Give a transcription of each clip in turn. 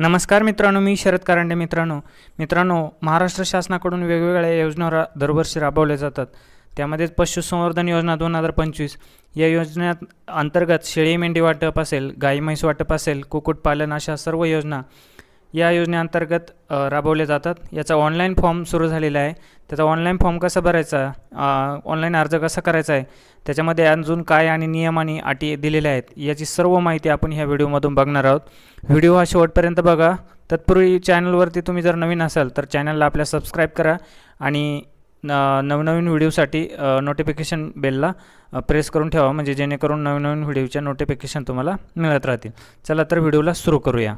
नमस्कार मित्रांनो मी शरद कारंडे मित्रांनो. मित्रांनो महाराष्ट्र शासनाकडून वेगवेगळ्या योजना रा दरवर्षी राबवल्या जातात. त्यामध्येच पशुसंवर्धन योजना दोन हजार पंचवीस. या योजनेत अंतर्गत शेळी मेंढी वाटप असेल गाई म्हैस वाटप असेल कुक्कुटपालन अशा सर्व योजना या योजनेअंतर्गत राबवले राबवल्या जातात. याचा ऑनलाईन फॉर्म सुरू झालेला आहे. त्याचा ऑनलाईन फॉर्म कसा भरायचा? ऑनलाईन अर्ज कसा करायचा आहे? त्याच्यामध्ये अजून काय आणि नियम आणि अटी दिलेल्या आहेत? याची सर्व माहिती आपण ह्या व्हिडिओमधून बघणार आहोत. व्हिडिओ हा शेवटपर्यंत बघा. तत्पूर्वी चॅनलवरती तुम्ही जर नवीन असाल तर चॅनलला आपल्या सबस्क्राईब करा आणि न नवनवीन व्हिडिओसाठी नोटिफिकेशन बेलला प्रेस करून ठेवा. म्हणजे जेणेकरून नवीन नवीन व्हिडिओच्या नोटिफिकेशन तुम्हाला मिळत राहतील. चला तर व्हिडिओला सुरू करूया.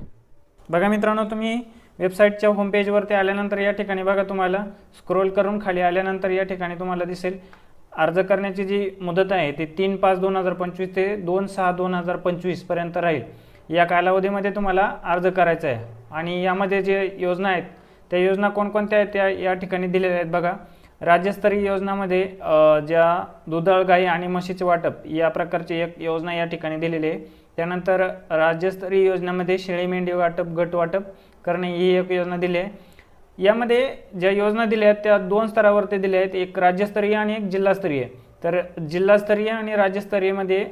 बघा मित्रांनो तुम्ही वेबसाईटच्या होमपेजवरती आल्यानंतर या ठिकाणी बघा तुम्हाला स्क्रोल करून खाली आल्यानंतर या ठिकाणी तुम्हाला दिसेल. अर्ज करण्याची जी मुदत आहे ती तीन पाच दोन हजार पंचवीस ते दोन सहा दोन हजार पंचवीसपर्यंत राहील. या कालावधीमध्ये तुम्हाला अर्ज करायचा आहे. आणि यामध्ये जे योजना आहेत त्या योजना कोणकोणत्या आहेत त्या या ठिकाणी दिलेल्या आहेत बघा. राज्यस्तरीय योजनामध्ये ज्या दुधाळ गाई आणि म्हशीचे वाटप या प्रकारची एक योजना या ठिकाणी दिलेली आहे. त्यानंतर राज्यस्तरीय योजनामध्ये शेळी मेंढी वाटप गट वाटप करणे ही एक योजना दिली आहे. यामध्ये ज्या योजना दिल्या आहेत त्या दोन स्तरावरती दिल्या आहेत. एक राज्यस्तरीय आणि एक जिल्हास्तरीय. तर जिल्हास्तरीय आणि राज्यस्तरीयमध्ये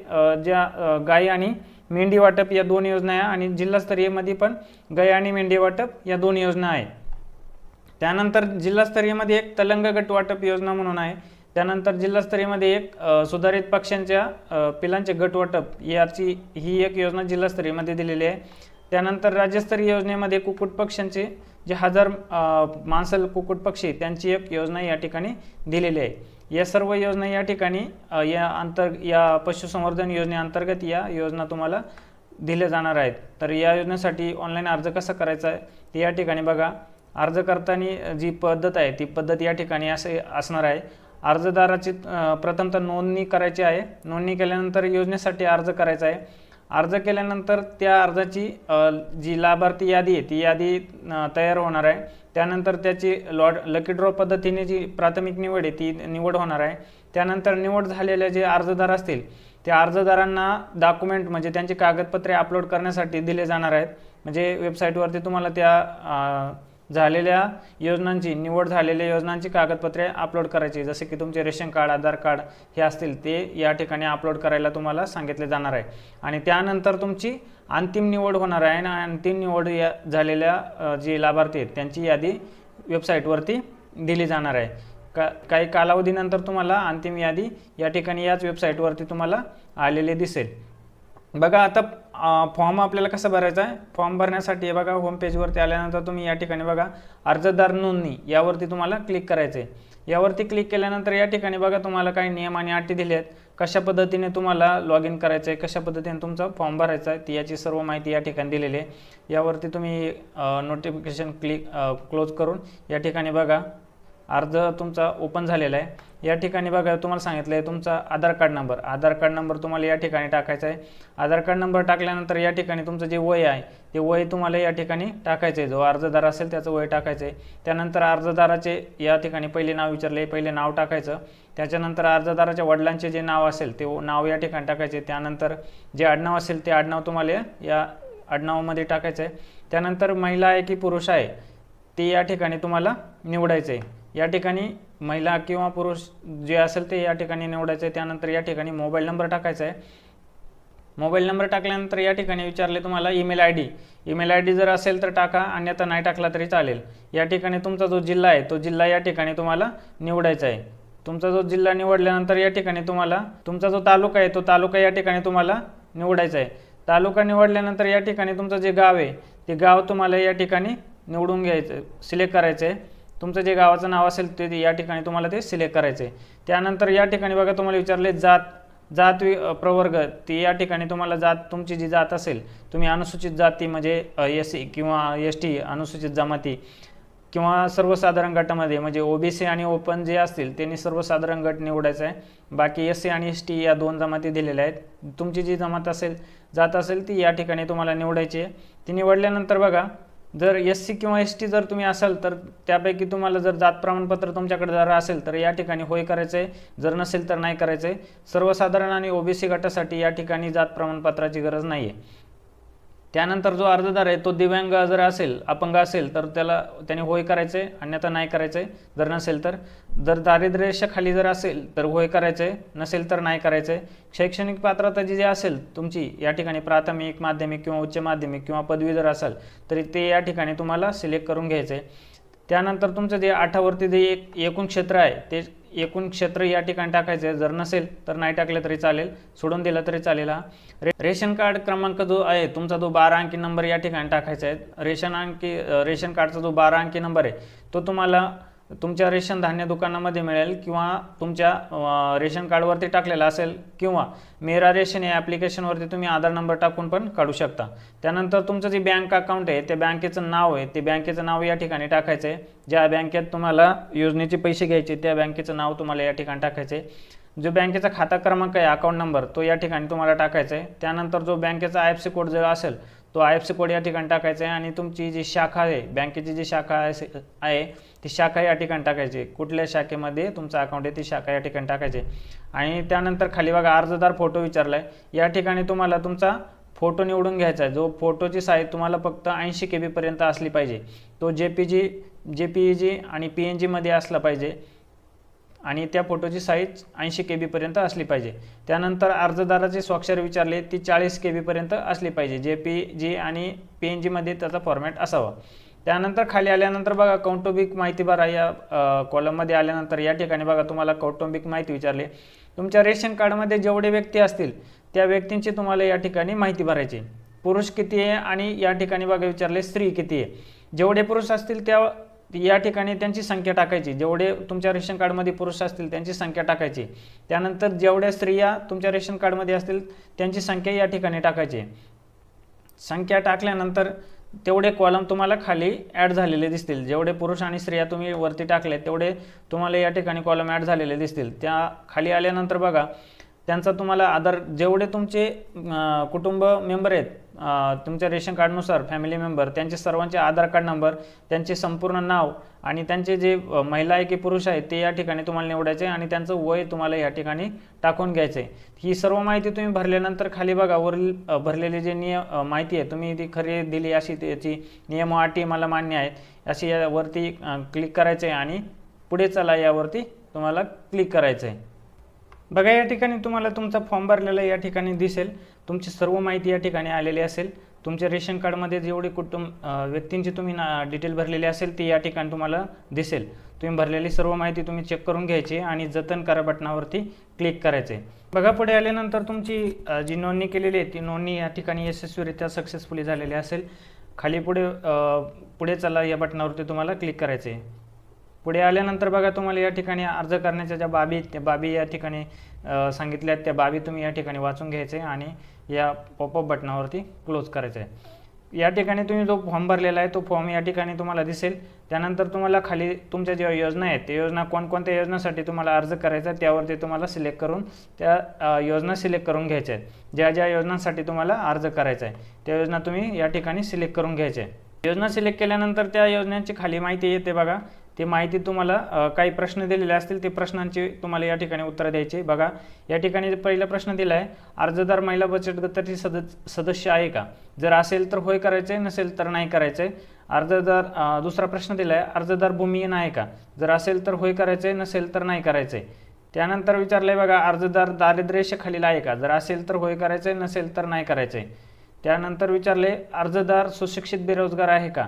ज्या गाय गाई आणि मेंढी वाटप या दोन योजना आहे आणि जिल्हास्तरीयमध्ये पण गाय आणि मेंढी वाटप या दोन योजना आहेत त्यानंतर जिल्हास्तरीयमध्ये एक तलंग गट वाटप योजना म्हणून आहे. त्यानंतर जिल्हास्तरीयमध्ये एक सुधारित पक्ष्यांच्या पिलांचे गट वाटप याची ही एक योजना जिल्हास्तरीयमध्ये दिलेली आहे. त्यानंतर राज्यस्तरीय योजनेमध्ये कुक्कुट पक्ष्यांचे जे हजार मांसल कुक्कुट पक्षी त्यांची एक योजना या ठिकाणी दिलेली आहे. या सर्व योजना या ठिकाणी या अंतर या पशुसंवर्धन योजनेअंतर्गत या योजना तुम्हाला दिल्या जाणार आहेत. तर या योजनेसाठी ऑनलाईन अर्ज कसा करायचा आहे ते या ठिकाणी बघा. अर्ज करताना जी पद्धत आहे ती पद्धत या ठिकाणी असे असणार आहे. अर्जदाराची प्रथमतः नोंदणी करायची आहे. नोंदणी केल्यानंतर योजनेसाठी अर्ज करायचा आहे. अर्ज केल्यानंतर त्या अर्जाची जी लाभार्थी यादी आहे ती यादी तयार होणार आहे. त्यानंतर त्याची लॉट लकी ड्रॉ पद्धतीने जी प्राथमिक निवड आहे ती निवड होणार आहे. त्यानंतर निवड झालेले जे अर्जदार असतील त्या अर्जदारांना डॉक्युमेंट म्हणजे त्यांची कागदपत्रे अपलोड करण्यासाठी दिले जाणार आहेत. म्हणजे वेबसाईटवरती तुम्हाला त्या झालेल्या योजनांची निवड झालेल्या योजनांची कागदपत्रे अपलोड करायची. जसे की तुमचे रेशन कार्ड आधार कार्ड हे असतील ते या ठिकाणी अपलोड करायला तुम्हाला सांगितले जाणार आहे. आणि त्यानंतर तुमची अंतिम निवड होणार आहे आणि अंतिम निवड या झालेल्या जे लाभार्थी आहेत त्यांची यादी वेबसाईटवरती दिली जाणार आहे. का काही कालावधीनंतर तुम्हाला अंतिम यादी या ठिकाणी याच वेबसाईटवरती तुम्हाला आलेली दिसेल. बघा आता फॉर्म आपल्याला कसा भरायचा आहे? फॉर्म भरण्यासाठी हे बघा होम पेजवरती आल्यानंतर तुम्ही या ठिकाणी बघा अर्जदार नोंदणी यावरती तुम्हाला क्लिक करायचं आहे यावरती क्लिक केल्यानंतर या ठिकाणी बघा तुम्हाला काही नियम आणि अटी दिले आहेत. कशा पद्धतीने तुम्हाला लॉग इन करायचं आहे कशा पद्धतीने तुमचा फॉर्म भरायचा आहे ती याची सर्व माहिती या ठिकाणी दिलेली आहे. यावरती तुम्ही नोटिफिकेशन क्लिक क्लोज करून या ठिकाणी बघा अर्ज तुमचा ओपन झालेला आहे. या ठिकाणी बघा तुम्हाला सांगितलं आहे तुमचा Aadhaar card number. Aadhaar card number तुम्हाला या ठिकाणी टाकायचा आहे. आधार कार्ड नंबर टाकल्यानंतर या ठिकाणी तुमचं जे वय आहे ते वय तुम्हाला या ठिकाणी टाकायचं आहे जो अर्जदार असेल त्याचं वय टाकायचं आहे त्यानंतर अर्जदाराचे या ठिकाणी पहिले नाव विचारले पहिले नाव टाकायचं. त्याच्यानंतर अर्जदाराच्या वडिलांचे जे नाव असेल ते नाव या ठिकाणी टाकायचे त्यानंतर जे आडनाव असेल ते आडनाव तुम्हाला या आडनावामध्ये टाकायचं आहे त्यानंतर महिला आहे की पुरुष आहे ते या ठिकाणी तुम्हाला निवडायचं आहे या ठिकाणी महिला किंवा पुरुष जे असेल ते या ठिकाणी निवडायचं आहे त्यानंतर या ठिकाणी मोबाईल नंबर टाकायचा आहे मोबाईल नंबर टाकल्यानंतर या ठिकाणी विचारले तुम्हाला email I D email I D जर असेल तर टाका अन्यथा नाही टाकला तरी चालेल या ठिकाणी तुमचा जो जिल्हा आहे तो जिल्हा या ठिकाणी तुम्हाला निवडायचा आहे तुमचा जो जिल्हा निवडल्यानंतर या ठिकाणी तुम्हाला तुमचा जो तालुका आहे तो तालुका या ठिकाणी तुम्हाला निवडायचा आहे तालुका निवडल्यानंतर या ठिकाणी तुमचं जे गाव आहे ते गाव तुम्हाला या ठिकाणी निवडून घ्यायचं सिलेक्ट करायचं आहे तुमचं जे गावाचं नाव असेल ते या ठिकाणी तुम्हाला ते सिलेक्ट करायचं आहे त्यानंतर या ठिकाणी बघा तुम्हाला विचारले जात जात वि प्रवर्ग ती या ठिकाणी तुम्हाला जात तुमची जी जात असेल तुम्ही अनुसूचित जाती म्हणजे एस सी किंवा एस टी अनुसूचित जमाती किंवा सर्वसाधारण गटामध्ये म्हणजे ओबीसी आणि ओपन जे असतील त्यांनी सर्वसाधारण गट निवडायचा आहे. बाकी एस सी आणि एस टी या दोन जमाती दिलेल्या आहेत. तुमची जी जमात असेल जात असेल ती या ठिकाणी तुम्हाला निवडायची आहे. ती निवडल्यानंतर बघा जर एस सी किंवा एस टी जर तुम्ही असाल तर त्यापैकी तुम्हाला जर जात प्रमाणपत्र तुमच्याकडे जर असेल तर या ठिकाणी होय करायचं आहे जर नसेल तर नाही करायचं आहे सर्वसाधारण आणि ओबीसी गटासाठी या ठिकाणी जात प्रमाणपत्राची गरज नाही आहे त्यानंतर जो अर्जदार आहे तो दिव्यांग जर असेल अपंग असेल तर त्याला त्याने होय करायचं आहे अन्यथा नाही करायचं आहे जर नसेल तर जर दारिद्र्यरेषेखाली जर असेल तर होय करायचं आहे नसेल तर नाही करायचं आहे शैक्षणिक पात्रता जी जी असेल तुमची या ठिकाणी प्राथमिक माध्यमिक किंवा उच्च माध्यमिक किंवा पदवी जर असेल तरी ते या ठिकाणी तुम्हाला सिलेक्ट करून घ्यायचं आहे त्यानंतर तुमचं जे आठावरती जे एक एकूण क्षेत्र आहे ते एकूण क्षेत्र या ठिकाणी टाकायचं आहे. जर नसेल तर नाही टाकलं तरी चालेल. सोडून दिलं तरी चालेल हा. रे रेशन कार्ड क्रमांक जो आहे तुमचा जो बारा अंकी नंबर या ठिकाणी टाकायचा आहे. रेशन अंकी रेशन कार्डचा जो बारा अंकी नंबर आहे तो तुम्हाला तुमच्या रेशन धान्य दुकानामध्ये मिळेल किंवा तुमच्या रेशन कार्डवरती टाकलेलं असेल किंवा मेरा रेशन या ॲप्लिकेशनवरती तुम्ही आधार नंबर टाकून पण काढू शकता. त्यानंतर तुमचं जे बँक अकाउंट आहे त्या बँकेचं नाव आहे ते बँकेचं नाव या ठिकाणी टाकायचं आहे ज्या बँकेत तुम्हाला योजनेचे पैसे घ्यायचे त्या बँकेचं नाव तुम्हाला या ठिकाणी टाकायचं आहे जो बँकेचा खाता क्रमांक आहे अकाउंट नंबर तो या ठिकाणी तुम्हाला टाकायचा आहे त्यानंतर जो बँकेचा आय एफ सी कोड जर असेल तो आय एफ सी कोड या ठिकाणी टाकायचा आहे आणि तुमची जी शाखा आहे बँकेची जी शाखा आहे आहे ती शाखा या ठिकाणी टाकायची आहे. कुठल्या शाखेमध्ये तुमचं अकाउंट आहे ती शाखा या ठिकाणी टाकायची आणि त्यानंतर खाली बघा अर्जदार फोटो विचारला आहे या ठिकाणी तुम्हाला तुमचा फोटो निवडून घ्यायचा आहे. जो फोटोची साईज तुम्हाला फक्त ऐंशी के बीपर्यंत असली पाहिजे. तो J P G J P G आणि पी एन जीमध्ये असला पाहिजे. आणि त्या फोटोची साईज ऐंशी के बीपर्यंत असली पाहिजे. त्यानंतर अर्जदाराचे स्वाक्षर विचारले ती चाळीस के बीपर्यंत असली पाहिजे. जे पी जी आणि पी एन जीमध्ये त्याचा फॉर्मॅट असावा. त्यानंतर खाली आल्यानंतर बघा कौटुंबिक माहिती भरा या कॉलममध्ये आल्यानंतर या ठिकाणी बघा तुम्हाला कौटुंबिक माहिती विचारली. तुमच्या रेशन कार्डमध्ये जेवढे व्यक्ती असतील त्या व्यक्तींची तुम्हाला या ठिकाणी माहिती भरायची. पुरुष किती आहे आणि या ठिकाणी बघा विचारले स्त्री किती आहे. जेवढे पुरुष असतील त्या या ठिकाणी त्यांची संख्या टाकायची. जेवढे तुमच्या रेशन कार्डमध्ये पुरुष असतील त्यांची संख्या टाकायची. त्यानंतर जेवढ्या स्त्रिया तुमच्या रेशन कार्डमध्ये असतील त्यांची संख्या या ठिकाणी टाकायची. संख्या टाकल्यानंतर तेवढे कॉलम तुम्हाला खाली ॲड झालेले दिसतील. जेवढे पुरुष आणि स्त्रिया तुम्ही वरती टाकले तेवढे तुम्हाला या ठिकाणी कॉलम ॲड झालेले दिसतील. त्या खाली आल्यानंतर बघा त्यांचा तुम्हाला आधार जेवढे तुमचे कुटुंब मेंबर आहेत तुमच्या रेशन कार्डनुसार फॅमिली मेंबर त्यांचे सर्वांचे आधार कार्ड नंबर त्यांचे संपूर्ण नाव आणि त्यांचे जे महिला आहे की पुरुष आहे ते या ठिकाणी तुम्हाला निवडायचे आणि त्यांचं वय तुम्हाला या ठिकाणी टाकून घ्यायचं. आहे ही सर्व माहिती तुम्ही भरल्यानंतर खाली बघा वरील भरलेली जे नियम माहिती आहे तुम्ही ती खरी दिली अशी त्याची नियम अटी मला मान्य आहेत. अशी यावरती क्लिक करायचं आहे आणि पुढे चला यावरती तुम्हाला क्लिक करायचं आहे बघा या ठिकाणी तुम्हाला तुमचा फॉर्म भरलेला या ठिकाणी दिसेल. तुमची सर्व माहिती या ठिकाणी आलेली असेल. तुमच्या रेशन कार्डमध्ये जेवढी कुटुंब व्यक्तींची तुम्ही ना डिटेल भरलेली असेल ती या ठिकाणी तुम्हाला दिसेल. तुम्ही भरलेली सर्व माहिती तुम्ही चेक करून घ्यायची आणि जतन करा बटनावरती क्लिक करायचे बघा पुढे आल्यानंतर तुमची जी नोंदणी केलेली आहे ती नोंदणी या ठिकाणी यशस्वीरित्या सक्सेसफुली झालेली असेल. खाली पुढे पुढे चला या बटनावरती तुम्हाला क्लिक करायचे आहे पुढे आल्यानंतर बघा तुम्हाला या ठिकाणी अर्ज करण्याच्या ज्या बाबी त्या बाबी या ठिकाणी सांगितल्या आहेत. त्या बाबी तुम्ही या ठिकाणी वाचून घ्यायचे आणि या पॉपअप बटनावरती क्लोज करायचं. आहे या ठिकाणी तुम्ही जो फॉर्म भरलेला आहे तो फॉर्म या ठिकाणी तुम्हाला दिसेल. त्यानंतर तुम्हाला खाली तुमच्या ज्या योजना आहेत त्या योजना कोणकोणत्या योजनासाठी तुम्हाला अर्ज करायचा आहे त्यावरती तुम्हाला सिलेक्ट करून त्या योजना सिलेक्ट करून घ्यायच्या आहेत. ज्या ज्या योजनांसाठी तुम्हाला अर्ज करायचा आहे त्या योजना तुम्ही या ठिकाणी सिलेक्ट करून घ्यायच्या आहे योजना सिलेक्ट केल्यानंतर त्या योजनांची खाली माहिती येते बघा. ते माहिती तुम्हाला काही प्रश्न दिलेले असतील ते प्रश्नांची तुम्हाला या ठिकाणी उत्तरं द्यायची बघा या ठिकाणी पहिला प्रश्न दिला आहे अर्जदार महिला बचत गटाची सद सदस्य आहे का? जर असेल तर होय करायचे नसेल तर नाही करायचे अर्जदार दुसरा प्रश्न दिला आहे अर्जदार भूमिहीन आहे का? जर असेल तर होय करायचे नसेल तर नाही करायचे त्यानंतर विचारलंय बघा अर्जदार दारिद्र्यरेषेखालील आहे का? जर असेल तर होय करायचे नसेल तर नाही करायचे त्यानंतर विचारले अर्जदार सुशिक्षित बेरोजगार आहे का?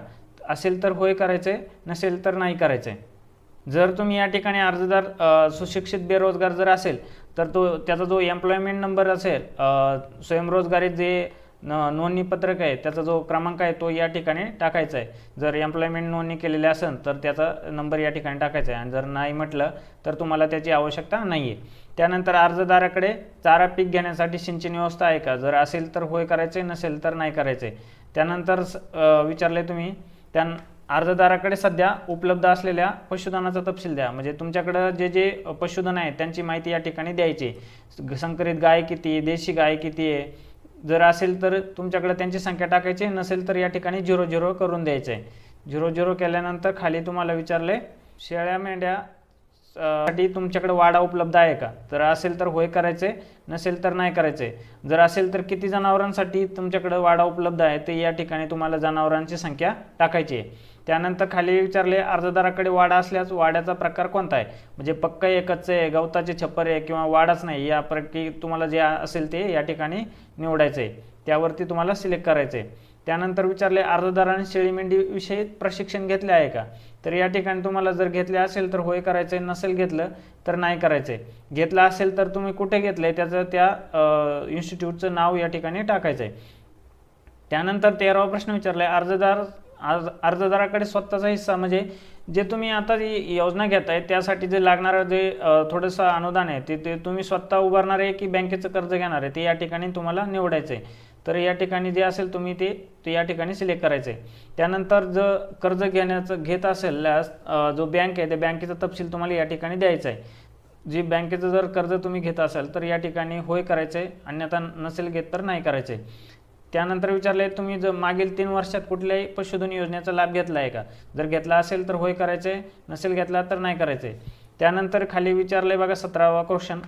असेल तर होय करायचे नसेल तर नाही करायचे जर तुम्ही या ठिकाणी अर्जदार सुशिक्षित बेरोजगार जर असेल तर तो त्याचा जो एम्प्लॉयमेंट नंबर असेल स्वयंरोजगारीत स्वयंरोजगारी जे न नोंदणीपत्रक आहे त्याचा जो क्रमांक आहे तो या ठिकाणी टाकायचा आहे. जर एम्प्लॉयमेंट नोंदणी केलेली असेल तर त्याचा नंबर या ठिकाणी टाकायचा आहे. आणि जर नाही म्हटलं तर तुम्हाला त्याची आवश्यकता नाही आहे त्यानंतर अर्जदाराकडे चारा पीक घेण्यासाठी सिंचन व्यवस्था आहे का? जर असेल तर होय करायचे नसेल तर नाही करायचे त्यानंतर विचारले तुम्ही त्या अर्जदाराकडे सध्या उपलब्ध असलेल्या पशुधनाचा तपशील द्या. म्हणजे तुमच्याकडं जे जे पशुधन आहे त्यांची माहिती या ठिकाणी द्यायची संकरित गाय किती आहे देशी गाय किती आहे जर असेल तर तुमच्याकडे त्यांची संख्या टाकायची नसेल तर या ठिकाणी झिरो झिरो करून द्यायचं आहे. झिरो झिरो केल्यानंतर खाली तुम्हाला विचारले शेळ्या मेंढ्या साठी तुमच्याकडे वाडा उपलब्ध आहे का? तर असेल तर होय करायचे नसेल तर नाही करायचे. जर असेल तर किती जनावरांसाठी तुमच्याकडे वाडा उपलब्ध आहे ते या ठिकाणी तुम्हाला जनावरांची संख्या टाकायची आहे. त्यानंतर खाली विचारले अर्जदाराकडे वाडा असल्यास वाड्याचा प्रकार कोणता आहे? म्हणजे पक्क एकच आहे गवताचे छप्पर आहे किंवा वाडाच नाही यापैकी तुम्हाला जे असेल ते या ठिकाणी निवडायचं आहे. त्यावरती तुम्हाला सिलेक्ट करायचं आहे. त्यानंतर विचारले अर्जदाराने शेळी मेंढीविषयी प्रशिक्षण घेतले आहे का? तर या ठिकाणी तुम्हाला जर घेतले असेल तर होय करायचं आहे नसेल घेतलं तर नाही करायचं आहे घेतलं असेल तर तुम्ही कुठे घेतलं आहे त्याचं त्या इन्स्टिट्यूटचं नाव या ठिकाणी टाकायचं आहे त्यानंतर तेरावा प्रश्न विचारला आहे अर्जदार अर्ज अर्जदाराकडे स्वतःचा हिस्सा म्हणजे जे तुम्ही आता जी योजना घेताय त्यासाठी जे लागणारं जे थोडंसं अनुदान आहे ते ते तुम्ही स्वतः उभारणार आहे की बँकेचं कर्ज घेणार आहे ते या ठिकाणी तुम्हाला निवडायचं आहे तर या ठिकाणी जे असेल तुम्ही ते ते या ठिकाणी सिलेक्ट करायचं आहे त्यानंतर जर कर्ज घेण्याचं घेत असेल जो बँक आहे त्या बँकेचा तपशील तुम्हाला या ठिकाणी द्यायचा आहे जी बँकेचं जर कर्ज तुम्ही घेत असाल तर या ठिकाणी होय करायचं आहे अन्यथा नसेल घेत तर नाही करायचं आहे त्यानंतर विचारले तुम्ही जर मागील तीन वर्षात कुठल्याही पशुधन योजनेचा लाभ घेतला आहे का? जर घेतला असेल तर होय करायचं आहे नसेल घेतला तर नाही करायचं आहे त्यानंतर खाली विचारलं आहे बघा सतरावा क्वेश्चन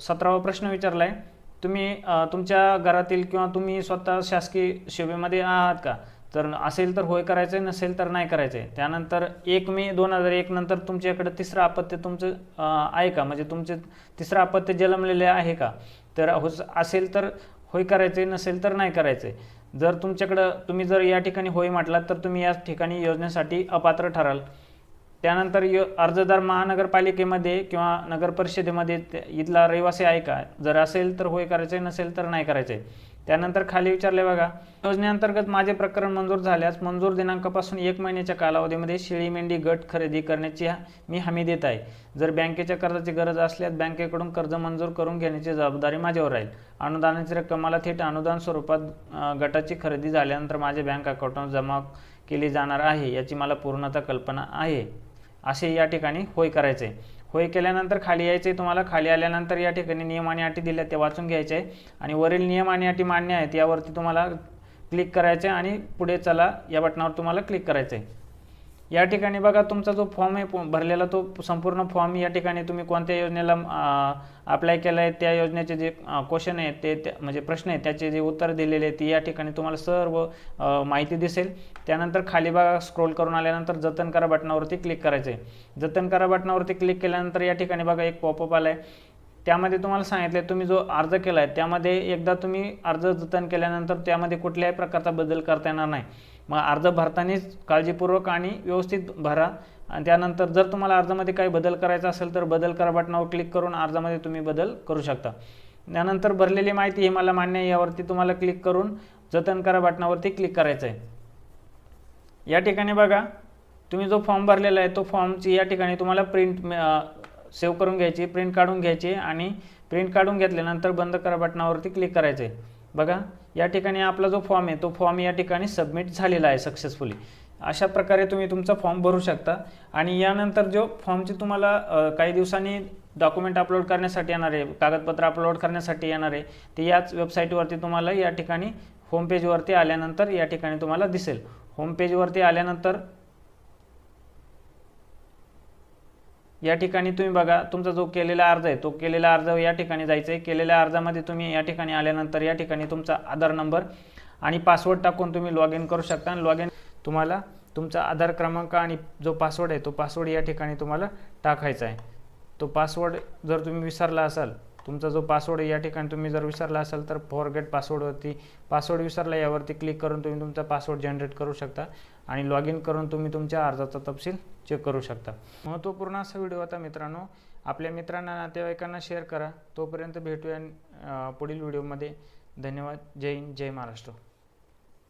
सतरावा प्रश्न विचारला आहे तुम्ही तुमच्या घरातील किंवा तुम्ही स्वतः शासकीय सेवेमध्ये आहात का? तर असेल तर होय करायचं आहे नसेल तर नाही करायचं आहे त्यानंतर एक मे दोन हजार एक नंतर तुमच्याकडे तिसरं अपत्य तुमचं आहे का? म्हणजे तुमचे तिसरं अपत्य जन्मलेले आहे का? तर हो असेल तर होय करायचे नसेल तर नाही करायचे जर तुमच्याकडं तुम्ही जर या ठिकाणी होय म्हटलात तर तुम्ही या ठिकाणी योजनेसाठी अपात्र ठराल. त्यानंतर य अर्जदार महानगरपालिकेमध्ये किंवा नगर परिषदेमध्ये इथला रहिवासी आहे का? जर असेल तर होय करायचे नसेल तर नाही करायचे त्यानंतर खाली विचारले बघा योजनेअंतर्गत माझे प्रकरण मंजूर झाल्यास मंजूर दिनांकापासून एक महिन्याच्या कालावधीमध्ये शेळी मेंढी गट खरेदी करण्याची हा- मी हमी देत आहे. जर बँकेच्या कर्जाची गरज असल्यास बँकेकडून कर्ज मंजूर करून घेण्याची जबाबदारी माझ्यावर राहील. अनुदानाची रक्कम मला थेट अनुदान स्वरूपात गटाची खरेदी झाल्यानंतर माझ्या बँक अकाउंटवर जमा केली जाणार आहे याची मला पूर्णतः कल्पना आहे. असे या ठिकाणी होय करायचे. होय केल्यानंतर खाली यायचे तुम्हाला खाली आल्यानंतर या ठिकाणी नियम आणि अटी दिल्या त्या वाचून घ्यायचे. आहे आणि वरील नियम आणि अटी मान्य आहेत यावरती तुम्हाला क्लिक करायचे आणि पुढे चला या बटनावर तुम्हाला क्लिक करायचं. आहे या ठिकाणी बघा तुमचा जो फॉर्म आहे भरलेला तो संपूर्ण फॉर्म या ठिकाणी तुम्ही कोणत्या योजनेला अप्लाय केला आहे त्या योजनेचे जे क्वेश्चन आहेत ते त्या- म्हणजे प्रश्न आहे त्याचे जे उत्तर दिलेले आहेत ते या ठिकाणी तुम्हाला सर्व माहिती दिसेल. त्यानंतर खाली बघा स्क्रोल करून आल्यानंतर जतन करा बटनावरती क्लिक करायचं आहे जतन करा बटनावरती क्लिक केल्यानंतर या ठिकाणी बघा एक पॉपअप आला आहे त्यामध्ये तुम्हाला सांगितलं तुम्ही जो अर्ज केला आहे त्यामध्ये एकदा तुम्ही अर्ज जतन केल्यानंतर त्यामध्ये कुठल्याही प्रकारचा बदल करता येणार नाही. मग अर्ज भरतानाच काळजीपूर्वक आणि व्यवस्थित भरा. आणि त्यानंतर जर तुम्हाला अर्जामध्ये काही बदल करायचा असेल तर बदल करा बटनावर क्लिक करून अर्जामध्ये तुम्ही बदल करू शकता. त्यानंतर भरलेली माहिती ही मला मान्य आहे यावरती तुम्हाला क्लिक करून जतन करा बटनावरती क्लिक करायचं आहे या ठिकाणी बघा तुम्ही जो फॉर्म भरलेला आहे तो फॉर्मची या ठिकाणी तुम्हाला प्रिंट सेव्ह करून घ्यायची प्रिंट काढून घ्यायची आणि प्रिंट काढून घेतल्यानंतर बंद करा बटनावरती क्लिक करायचं आहे बघा या ठिकाणी आपला जो फॉर्म आहे तो फॉर्म या ठिकाणी सबमिट झालेला आहे सक्सेसफुली अशा प्रकारे तुम्ही तुमचा फॉर्म भरू शकता. आणि यानंतर जो फॉर्मची तुम्हाला काही दिवसांनी डॉक्युमेंट अपलोड करण्यासाठी येणार आहे कागदपत्र अपलोड करण्यासाठी येणार आहे ते याच वेबसाईटवरती तुम्हाला या ठिकाणी होम पेजवरती आल्यानंतर या ठिकाणी तुम्हाला दिसेल. होम पेजवरती आल्यानंतर या ठिकाणी तुम्ही बघा तुमचा जो केलेला अर्ज आहे तो केलेला अर्ज या ठिकाणी जायचा आहे केलेल्या अर्जामध्ये तुम्ही या ठिकाणी आल्यानंतर या ठिकाणी तुमचा आधार नंबर आणि पासवर्ड टाकून तुम्ही लॉग इन करू शकता. आणि लॉग इन तुम्हाला तुमचा आधार क्रमांक आणि जो पासवर्ड आहे तो पासवर्ड या ठिकाणी तुम्हाला टाकायचा आहे. तो पासवर्ड जर तुम्ही विसरला असाल तुमचा जो पासवर्ड या ठिकाणी तुम्ही जर विसरला असाल तर फॉरगेट पासवर्डवरती पासवर्ड विसरला यावरती क्लिक करून तुम्ही तुमचा पासवर्ड जनरेट करू शकता. आणि लॉग इन करून तुम्ही तुमच्या अर्जाचा तपशील चेक करू शकता. महत्त्वपूर्ण असा व्हिडिओ होता मित्रांनो आपल्या मित्रांना नातेवाईकांना शेअर करा. तोपर्यंत भेटूया पुढील व्हिडिओमध्ये धन्यवाद. जय हिंद जय महाराष्ट्र.